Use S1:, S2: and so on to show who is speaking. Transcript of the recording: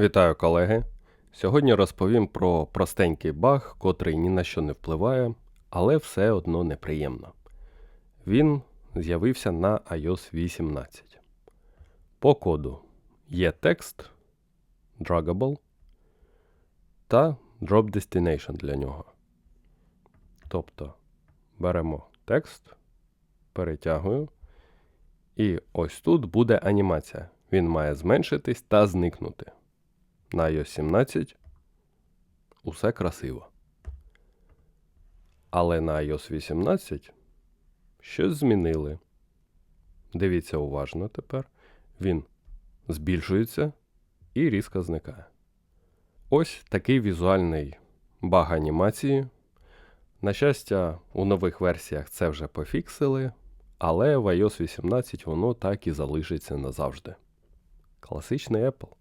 S1: Вітаю, колеги! Сьогодні розповім про простенький баг, котрий ні на що не впливає, але все одно неприємно. Він з'явився на iOS 18. По коду є текст Draggable та Drop Destination для нього. Тобто беремо текст, перетягую, і ось тут буде анімація. Він має зменшитись та зникнути. На iOS 17 усе красиво. Але на iOS 18 щось змінили. Дивіться уважно тепер. Він збільшується і різко зникає. Ось такий візуальний баг анімації. На щастя, у нових версіях це вже пофіксили, але в iOS 18 воно так і залишиться назавжди. Класичний Apple.